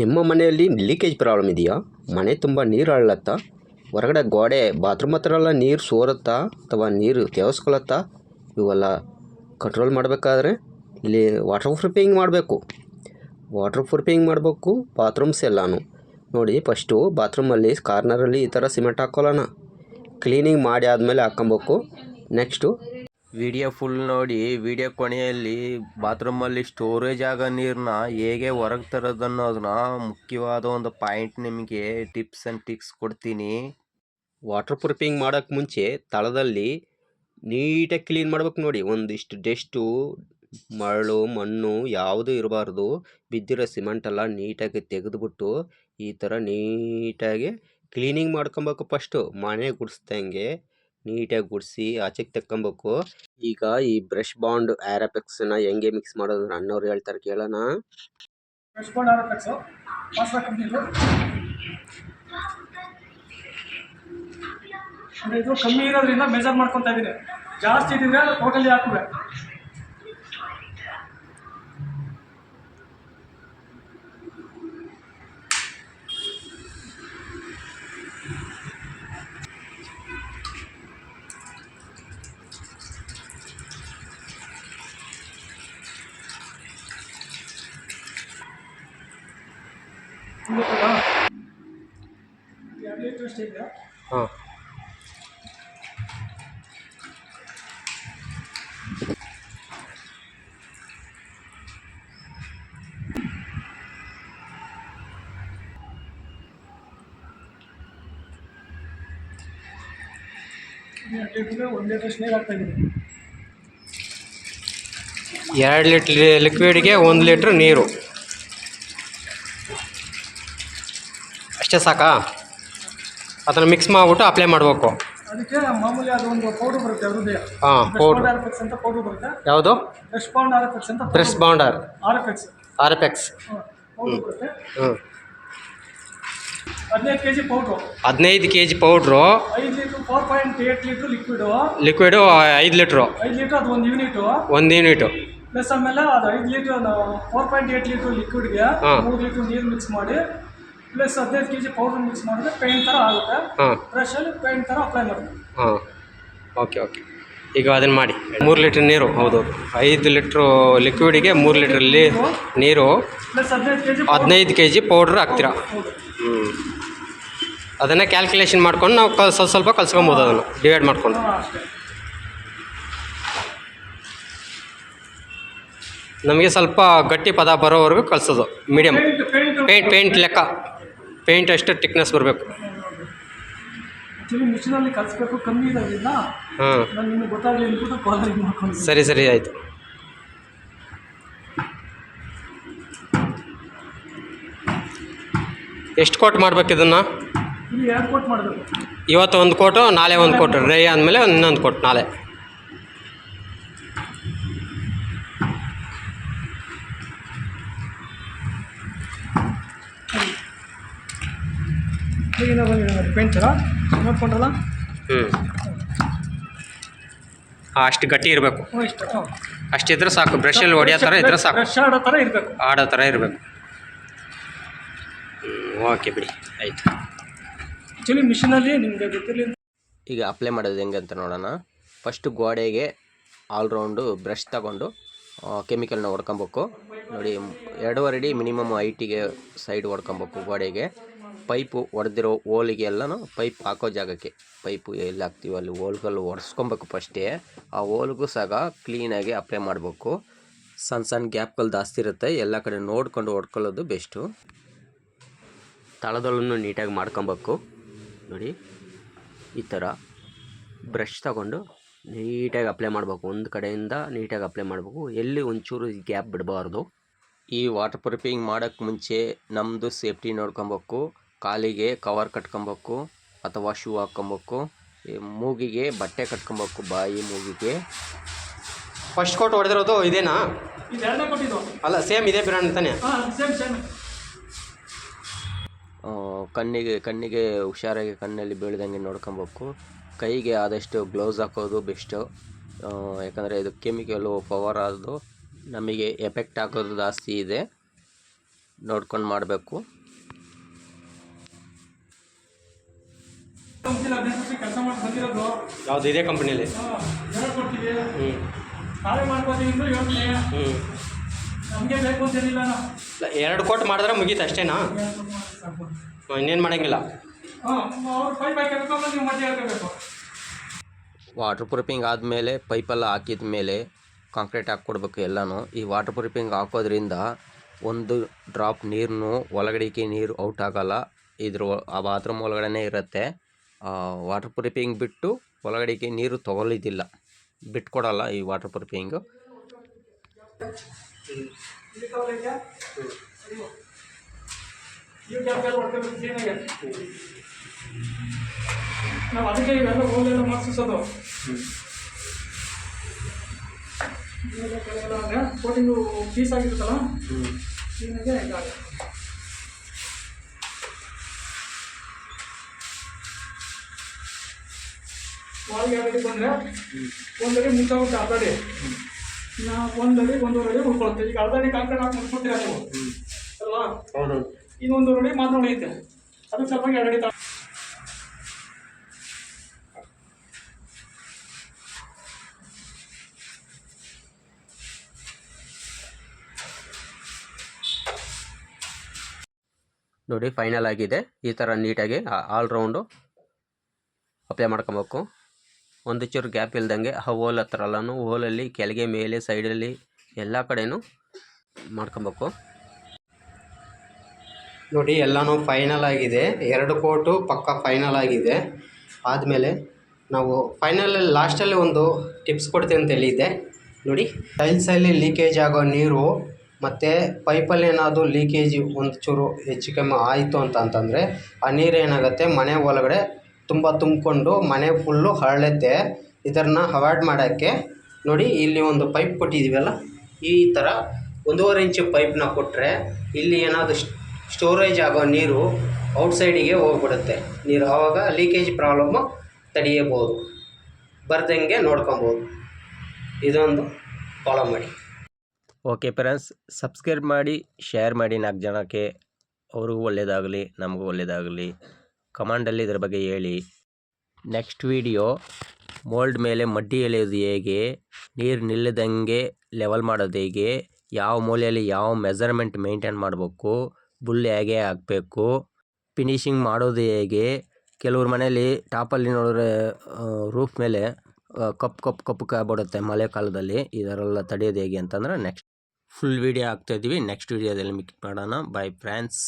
ನಿಮ್ಮ ಮನೆಯಲ್ಲಿ leakage problem ಇದೆಯಾ? ಮನೆ ತುಂಬ ನೀರು ಅಳ್ಳತ್ತಾ ಹೊರಗಡೆ ಗೋಡೆ ಬಾತ್ರೂಮ್ ಹತ್ರ ಎಲ್ಲ ನೀರು ಸೋರುತ್ತಾ ಅಥವಾ ನೀರು ತೇವಸ್ಕೊಳತ್ತಾ? ಇವೆಲ್ಲ ಕಂಟ್ರೋಲ್ ಮಾಡಬೇಕಾದ್ರೆ ಇಲ್ಲಿ ವಾಟರ್ ಪ್ರೂಫಿಂಗ್ ಮಾಡಬೇಕು. ವಾಟರ್ ಪ್ರೂಫಿಂಗ್ ಮಾಡಬೇಕು ಬಾತ್ರೂಮ್ಸ್ ಎಲ್ಲನೂ. ನೋಡಿ ಫಸ್ಟು ಬಾತ್ರೂಮಲ್ಲಿ ಕಾರ್ನರಲ್ಲಿ ಈ ಥರ ಸಿಮೆಂಟ್ ಹಾಕ್ಕೊಳ್ಳೋಣ ಕ್ಲೀನಿಂಗ್ ಮಾಡಿ ಆದಮೇಲೆ ಹಾಕ್ಕೊಬೇಕು. ನೆಕ್ಸ್ಟು ವಿಡಿಯೋ ಫುಲ್ ನೋಡಿ, ವಿಡಿಯೋ ಕೊನೆಯಲ್ಲಿ ಬಾತ್ರೂಮಲ್ಲಿ ಸ್ಟೋರೇಜ್ ಆಗೋ ನೀರನ್ನ ಹೇಗೆ ಹೊರಗೆ ತರೋದು ಅನ್ನೋದನ್ನ ಮುಖ್ಯವಾದ ಒಂದು ಪಾಯಿಂಟ್ ನಿಮಗೆ ಟಿಪ್ಸ್ ಆ್ಯಂಡ್ ಟಿಕ್ಸ್ ಕೊಡ್ತೀನಿ. ವಾಟರ್ ಪ್ರೂಫಿಂಗ್ ಮಾಡೋಕ್ಕೆ ಮುಂಚೆ ತಳದಲ್ಲಿ ನೀಟಾಗಿ ಕ್ಲೀನ್ ಮಾಡ್ಬೇಕು ನೋಡಿ. ಒಂದಿಷ್ಟು ಡೆಸ್ಟು ಮರಳು, ಮಣ್ಣು ಯಾವುದೂ ಇರಬಾರ್ದು. ಬಿದ್ದಿರೋ ಸಿಮೆಂಟ್ ಎಲ್ಲ ನೀಟಾಗಿ ತೆಗೆದುಬಿಟ್ಟು ಈ ಥರ ನೀಟಾಗಿ ಕ್ಲೀನಿಂಗ್ ಮಾಡ್ಕೊಬೇಕು ಫಸ್ಟು ಮನೆ ಗುಡಿಸ್ದಂಗೆ ನೀಟಾಗಿ ಗುಡಿಸಿ ಆಚೆಗೆ ತಕ್ಕೊಬೇಕು. ಈಗ ಈ ಬ್ರಷ್ ಬಾಂಡ್ನ ಹೆಂಗೆ ಮಿಕ್ಸ್ ಮಾಡೋದು ಅಣ್ಣವ್ರು ಹೇಳ್ತಾರೆ ಕೇಳೋಣ. ಕಂಪ್ನಿದು ಅಂದರೆ ಇದು ಕಮ್ಮಿ ಇರೋದ್ರಿಂದ ಮೆಜರ್ ಮಾಡ್ಕೊತಾ ಇದ್ದೀನಿ. ಜಾಸ್ತಿ ಇದ್ದಿದ್ರೆ ಟೋಟಲಿ ಹಾಕುವೆ ಹಾಂ. ಎರಡು ಲೀಟ್ರ್ ಲಿಕ್ವಿಡ್ಗೆ ಒಂದು ಲೀಟ್ರ್ ನೀರು. ಅಷ್ಟೇ ಸಾಕಾ? ಅದನ್ನು ಮಿಕ್ಸ್ ಮಾಡಿಬಿಟ್ಟು ಅಪ್ಲೈ ಮಾಡಬೇಕು. ಅದಕ್ಕೆ ಮಾಮೂಲಿ ಅದು ಒಂದು ಪೌಡರ್ ಬರುತ್ತೆ ಅವ್ರದ್ದೇ ಹಾಂ ಪೌಡ್ರ್ ಆರ್ಎಫ್ಎಕ್ಸ್ ಅಂತ ಪೌಡರ್ ಬರುತ್ತೆ. ಯಾವುದು? ರೆಸ್ಪಾಂಡ್ ಆರ್ಎಫ್ಎಕ್ಸ್ ಅಂತ ಬ್ರೆಸ್ ಬಾಂಡರ್ RFX R F X powder ಬರುತ್ತೆ. ಹ್ಞೂ ಹದಿನೈದು ಕೆ ಜಿ ಪೌಡ್ರು ಹದಿನೈದು ಕೆ ಜಿ ಪೌಡ್ರು ಐದು litre four point eight litre liquid liquid ಐದು ಲೀಟ್ರು ಐದು ಲೀಟ್ರ್ ಅದು ಒಂದು ಯೂನಿಟು ಒಂದು ಯೂನಿಟು ಪ್ಲಸ್ ಆಮೇಲೆ ಅದು ಐದು litre four point eight litre ಲಿಕ್ವಿಡ್ಗೆ. ಮೂರು ಲೀಟ್ರ್ ನೀರು ಮಿಕ್ಸ್ ಮಾಡಿ ಪ್ಲಸ್ ಹದಿನೈದು ಕೆ ಜಿ ಪೌಡರ್ ಮಿಕ್ಸ್ ಮಾಡಿದ್ರೆ ಪೇಂಟ್ ಥರ ಆಗುತ್ತೆ. ಹಾಂ. ಬ್ರಷಲ್ಲಿ ಪೇಂಟ್ ಥರ ಅಪ್ಲೈ ಮಾಡ್ತೀವಿ ಹಾಂ. ಓಕೆ ಓಕೆ ಈಗ ಅದನ್ನು ಮಾಡಿ. ಮೂರು ಲೀಟ್ರ್ ನೀರು. ಹೌದು. ಐದು ಲೀಟ್ರು ಲಿಕ್ವಿಡಿಗೆ ಮೂರು ಲೀಟ್ರಲ್ಲಿ ನೀರು. ಪ್ಲಸ್ ಹದಿನೈದು ಕೆ ಜಿ ಹದಿನೈದು ಕೆ ಜಿ ಪೌಡ್ರ್ ಹಾಕ್ತೀರಾ ಹ್ಞೂ ಅದನ್ನು ಕ್ಯಾಲ್ಕುಲೇಷನ್ ಮಾಡ್ಕೊಂಡು ನಾವು ಕಲ್ ಸ್ವಲ್ಪ ಸ್ವಲ್ಪ ಕಲ್ಸ್ಕೊಬೋದು ಅದನ್ನು. ಡಿವೈಡ್ ಮಾಡ್ಕೊಂಡು. ನಮಗೆ ಸ್ವಲ್ಪ ಗಟ್ಟಿ ಪದ ಬರೋವರೆಗೂ ಕಲಿಸೋದು. ಮೀಡಿಯಮ್ ಪೇಂಟ್ ಪೇಂಟ್ ಲೆಕ್ಕ. ಪೇಂಟ್ ಅಷ್ಟೇ ಟಿಕ್ನೆಸ್ ಬರಬೇಕು. ಆ್ಯಕ್ಚುಲಿ ಮಿಷಿನಲ್ಲಿ ಕಲಿಸ್ಬೇಕು ಕಮ್ಮಿ ಇರೋದ್ರಿಂದ ಹಾಂ. ನಾನು ನಿಮಗೆ ಗೊತ್ತಾಗಲಿ ಅಂದ್ಬಿಟ್ಟು ಕಾಲಲ್ಲಿ ಮಾಡ್ಕೊಂಡು. ಸರಿ ಸರಿ ಆಯಿತು. ಎಷ್ಟು ಕೋಟ್ ಮಾಡ್ಬೇಕು ಇದನ್ನು? ಎರಡು ಕೋಟ್ ಮಾಡಬೇಕು. ಇವತ್ತು ಒಂದು ಕೋಟು ನಾಳೆ ಒಂದು ಕೋಟು ಡ್ರೈ ಆದಮೇಲೆ ಇನ್ನೊಂದು ಕೋಟ್ ನಾಳೆ. ಕ್ಲೀನ ಬಂದಿದೆ ಪೇಂಟ್ ಥರ ನೋಡ್ಕೊಂಡ್ರಲ್ಲ? ಹ್ಞೂ ಅಷ್ಟು ಗಟ್ಟಿ ಇರಬೇಕು. ಅಷ್ಟು ಇದ್ರೆ ಸಾಕು. ಬ್ರಷ್ ಸಾಕು ಬ್ರಷಲ್ಲಿ ಹೊಡೆಯೋ ಥರ ಇದ್ರೆ ಸಾಕು. ಬ್ರಷ್ ಆಡೋ ಥರ ಇರಬೇಕು. ಆಡೋ ಥರ ಇರಬೇಕು. ಓಕೆ ಬಿಡಿ ಆಯಿತು. ಆ್ಯಕ್ಚುಲಿ ಮಿಷಿನಲ್ಲಿ ನಿಮಗೆ ಗೊತ್ತಿರಲಿ ಈಗ ಅಪ್ಲೈ ಮಾಡೋದು ಹೆಂಗೆ ಅಂತ ನೋಡೋಣ. ಫಸ್ಟು ಗೋಡೆಗೆ ಆಲ್ರೌಂಡು ಬ್ರಷ್ ತಗೊಂಡು ಕೆಮಿಕಲ್ನ ಹೊಡ್ಕೊಬೇಕು. ನೋಡಿ ಎರಡೂವರೆ ಅಡಿ ಮಿನಿಮಮ್ ಐಟಿಗೆ ಸೈಡ್ ಹೊಡ್ಕೊಬೇಕು ಗೋಡೆಗೆ. ಪೈಪು ಹೊಡೆದಿರೋ ಹೋಲಿಗೆ ಎಲ್ಲನೂ ಪೈಪ್ ಹಾಕೋ ಜಾಗಕ್ಕೆ. ಪೈಪು ಎಲ್ಲಿ ಹಾಕ್ತೀವಿ ಅಲ್ಲಿ ಹೋಲ್ಗಲ್ಲಿ ಒರೆಸ್ಕೊಬೇಕು ಫಸ್ಟೇ. ಆ ಹೋಲ್ಗೂ ಸಹ ಕ್ಲೀನಾಗಿ ಅಪ್ಲೈ ಮಾಡಬೇಕು. ಸಣ್ಣ ಸಣ್ಣ ಗ್ಯಾಪ್ಗಳು ಜಾಸ್ತಿ ಇರುತ್ತೆ. ಎಲ್ಲ ಕಡೆ ನೋಡ್ಕೊಂಡು ಹೊಡ್ಕೊಳ್ಳೋದು ಬೆಸ್ಟು. ತಳದೊಳನ್ನು ನೀಟಾಗಿ ಮಾಡ್ಕೊಬೇಕು. ನೋಡಿ, ಈ ಥರ ಬ್ರಷ್ ತಗೊಂಡು ನೀಟಾಗಿ ಅಪ್ಲೈ ಮಾಡಬೇಕು. ಒಂದು ಕಡೆಯಿಂದ ನೀಟಾಗಿ ಅಪ್ಲೈ ಮಾಡಬೇಕು. ಎಲ್ಲಿ ಒಂಚೂರು ಗ್ಯಾಪ್ ಬಿಡಬಾರ್ದು. ಈ ವಾಟರ್ ಪ್ರೂಫಿಂಗ್ ಮಾಡೋಕ್ಕೆ ಮುಂಚೆ ನಮ್ಮದು ಸೇಫ್ಟಿ ನೋಡ್ಕೊಬೇಕು. ಕಾಲಿಗೆ ಕವರ್ ಕಟ್ಕೊಬೇಕು ಅಥವಾ ಶೂ ಹಾಕ್ಕೊಬೇಕು ಈ ಮೂಗಿಗೆ ಬಟ್ಟೆ ಕಟ್ಕೊಬೇಕು ಬಾಯಿ ಮೂಗಿಗೆ. ಫಸ್ಟ್ ಕೋಟ್ ಹೊಡೆದಿರೋದು ಇದೇನಾ? ಅಲ್ಲ ಸೇಮ್ ಇದೇ ಬ್ರ್ಯಾಂಡ್ ತಾನೆ? ಹಾಂ ಸೇಮ್ ಸೇಮ್ ಆ, ಕಣ್ಣಿಗೆ ಕಣ್ಣಿಗೆ ಹುಷಾರಾಗಿ ಕಣ್ಣಲ್ಲಿ ಬೀಳ್ದಂಗೆ ನೋಡ್ಕೊಬೇಕು. ಕೈಗೆ ಆದಷ್ಟು ಗ್ಲೌಸ್ ಹಾಕೋದು ಬೆಸ್ಟು ಯಾಕಂದರೆ ಇದು ಕೆಮಿಕಲು ಪವರ್ ಆದು ನಮಗೆ ಎಫೆಕ್ಟ್ ಆಗೋದು ಜಾಸ್ತಿ ಇದೆ. ನೋಡ್ಕೊಂಡು ಮಾಡಬೇಕು. ಕೆಲಸ ಮಾಡಿ ಬಂದಿರೋದು. ಯಾವುದು ಇದೇ ಕಂಪ್ನಿಯಲ್ಲಿ ಹಾಂ ಹೇಳ್ಕೊಡ್ತೀವಿ ಹ್ಞೂ ನಾಳೆ ಮಾಡ್ಕೋತೀವಿ ಅಂದ್ರೆ ಯೋಚನೆ. ಹ್ಞೂ ನಮಗೆ ಬೇಕು ಅಂತೇನಿಲ್ಲ ಎರಡು ಕೋಟ್ ಮಾಡಿದ್ರೆ ಮುಗೀತು ಅಷ್ಟೇನಾ? ಇನ್ನೇನು ಮಾಡಂಗಿಲ್ಲ. ವಾಟರ್ ಪ್ರೂಫಿಂಗ್ ಆದಮೇಲೆ ಪೈಪೆಲ್ಲ ಹಾಕಿದ ಮೇಲೆ ಕಾಂಕ್ರೀಟ್ ಹಾಕ್ಕೊಡ್ಬೇಕು ಎಲ್ಲನೂ. ಈ ವಾಟರ್ ಪ್ರೂಫಿಂಗ್ ಹಾಕೋದ್ರಿಂದ ಒಂದು ಡ್ರಾಪ್ ನೀರನ್ನು ಒಳಗಡೆಗೆ ನೀರು ಔಟ್ ಆಗೋಲ್ಲ. ಇದ್ರ ಆ ಬಾತ್ರೂಮ್ ಒಳಗಡೆನೇ ಇರುತ್ತೆ. ವಾಟರ್ ಪ್ರೂಫಿಂಗ್ ಬಿಟ್ಟು ಒಳಗಡೆಗೆ ನೀರು ತಗೊಳ್ಳಿದಿಲ್ಲ. ಬಿಟ್ಕೊಡಲ್ಲ ಈ ವಾಟರ್ ಕ್ಲೀನಾಗಿ ನಾವು ಅದಕ್ಕೆ ಇವೆಲ್ಲ ಹೋಲೆಲ್ಲ ಮಾಡಿಸೋದು ಕೋಟಿಂಗು ಪೀಸ್ ಆಗಿರುತ್ತಲ್ಲ ಕ್ಲೀನಾಗೆ ಇದಾಗುತ್ತೆ ಬಂದರೆ ಒಂದಡಿ ಮುಂಚಾಗುತ್ತೆ ಅರ್ಧ ಅಡಿ ನಾ ಒಂದಡಿ ಒಂದೂವರೆ ಅಡಿ ಉಳ್ಕೊಳುತ್ತೆ ಈಗ ಅರ್ಧ ಅಡಿ ಕಾಂಕ್ರೀಟ್ ಹಾಕಿ ನೀವು? ಅಲ್ವಾ? ಹೌದು ಅಡಿ ಮಾತ್ರ ಉಳಿಯುತ್ತೆ ಅದಕ್ಕೆ ಸ್ವಲ್ಪ ಎರಡು ಅಡಿ ತ- ನೋಡಿ ಫೈನಲ್ ಆಗಿದೆ. ಈ ಥರ ನೀಟಾಗಿ ಆಲ್ ರೌಂಡು ಅಪ್ಲೈ ಮಾಡ್ಕೊಬೇಕು. ಒಂದು ಚೂರು ಗ್ಯಾಪ್ ಇಲ್ದಂಗೆ ಆ ಹೋಲ್ ಹತ್ರ ಹೋಲ್ ಹೋಲಲ್ಲಿ ಕೆಳಗೆ ಮೇಲೆ ಸೈಡಲ್ಲಿ ಎಲ್ಲ ಕಡೆನೂ ಮಾಡ್ಕೊಬೇಕು. ನೋಡಿ ಎಲ್ಲನೂ ಫೈನಲ್ ಆಗಿದೆ. ಎರಡು ಕೋಟು ಪಕ್ಕ ಫೈನಲ್ ಆಗಿದೆ. ಆದಮೇಲೆ ನಾವು ಫೈನಲಲ್ಲಿ ಲಾಸ್ಟಲ್ಲಿ ಒಂದು ಟಿಪ್ಸ್ ಕೊಡ್ತೀನಿ ಅಂತ ಹೇಳಿದ್ದೆ. ನೋಡಿ ಟೈಲ್ಸಲ್ಲಿ ಲೀಕೇಜ್ ಆಗೋ ನೀರು ಮತ್ತು ಪೈಪಲ್ಲಿ ಏನಾದರೂ ಲೀಕೇಜ್ ಒಂದು ಚೂರು ಹೆಚ್ಚು ಕಮ್ಮಿ ಆಯಿತು ಅಂತ ಅಂತಂದರೆ ಆ ನೀರು ಏನಾಗುತ್ತೆ? ಮನೆ ಒಳಗಡೆ ತುಂಬ ತುಂಬಿಕೊಂಡು ಮನೆ ಫುಲ್ಲು ಹರಳುತ್ತೆ ಇದನ್ನು ಅವಾಯ್ಡ್ ಮಾಡೋಕ್ಕೆ ನೋಡಿ ಇಲ್ಲಿ ಒಂದು ಪೈಪ್ ಕೊಟ್ಟಿದ್ದೀವಲ್ಲ ಈ ಥರ ಒಂದೂವರೆ ಇಂಚು ಪೈಪ್ನ ಕೊಟ್ಟರೆ ಇಲ್ಲಿ ಏನಾದರೂ ಸ್ಟೋರೇಜ್ ಆಗೋ ನೀರು ಔಟ್ಸೈಡಿಗೆ ಹೋಗ್ಬಿಡುತ್ತೆ. ನೀರು ಆವಾಗ ಲೀಕೇಜ್ ಪ್ರಾಬ್ಲಮ್ಮು ತಡೆಯಬೋದು. ಬರ್ದಂಗೆ ನೋಡ್ಕೊಬೋದು. ಇದೊಂದು ಫಾಲೋ ಮಾಡಿ. ಓಕೆ ಫ್ರೆಂಡ್ಸ್ ಸಬ್ಸ್ಕ್ರೈಬ್ ಮಾಡಿ ಶೇರ್ ಮಾಡಿ ನಾಲ್ಕು ಜನಕ್ಕೆ. ಅವ್ರಿಗೂ ಒಳ್ಳೆಯದಾಗಲಿ ನಮಗೂ ಒಳ್ಳೆಯದಾಗಲಿ ಕಮಾಂಡಲ್ಲಿ ಇದ್ರ ಬಗ್ಗೆ ಹೇಳಿ. ನೆಕ್ಸ್ಟ್ ವಿಡಿಯೋ, ಮೋಲ್ಡ್ ಮೇಲೆ ಮಡ್ಡಿ ಎಳೆಯೋದು ಹೇಗೆ? ನೀರು ನಿಲ್ಲದಂಗೆ ಲೆವೆಲ್ ಮಾಡೋದು ಹೇಗೆ? ಯಾವ ಮೂಲೆಯಲ್ಲಿ ಯಾವ ಮೆಜರ್ಮೆಂಟ್ ಮೇಂಟೈನ್ ಮಾಡಬೇಕು? ಬುಲ್ ಹೇಗೆ ಹಾಕಬೇಕು? ಫಿನಿಷಿಂಗ್ ಮಾಡೋದು ಹೇಗೆ? ಕೆಲವ್ರ ಮನೇಲಿ ಟಾಪಲ್ಲಿ ನೋಡಿದ್ರೆ ರೂಫ್ ಮೇಲೆ ಕಪ್ ಕಪ್ ಕಪ್ ಮಳೆ ಮಳೆಗಾಲದಲ್ಲಿ ಇದರೆಲ್ಲ ತಡೆಯೋದು ಹೇಗೆ ಅಂತಂದ್ರೆ, ನೆಕ್ಸ್ಟ್ ಫುಲ್ ವೀಡಿಯೋ ಹಾಕ್ತಾಯಿದ್ದೀವಿ ನೆಕ್ಸ್ಟ್ ವೀಡಿಯೋದಲ್ಲಿ ಮಿಕ್ ಮಾಡೋಣ. By friends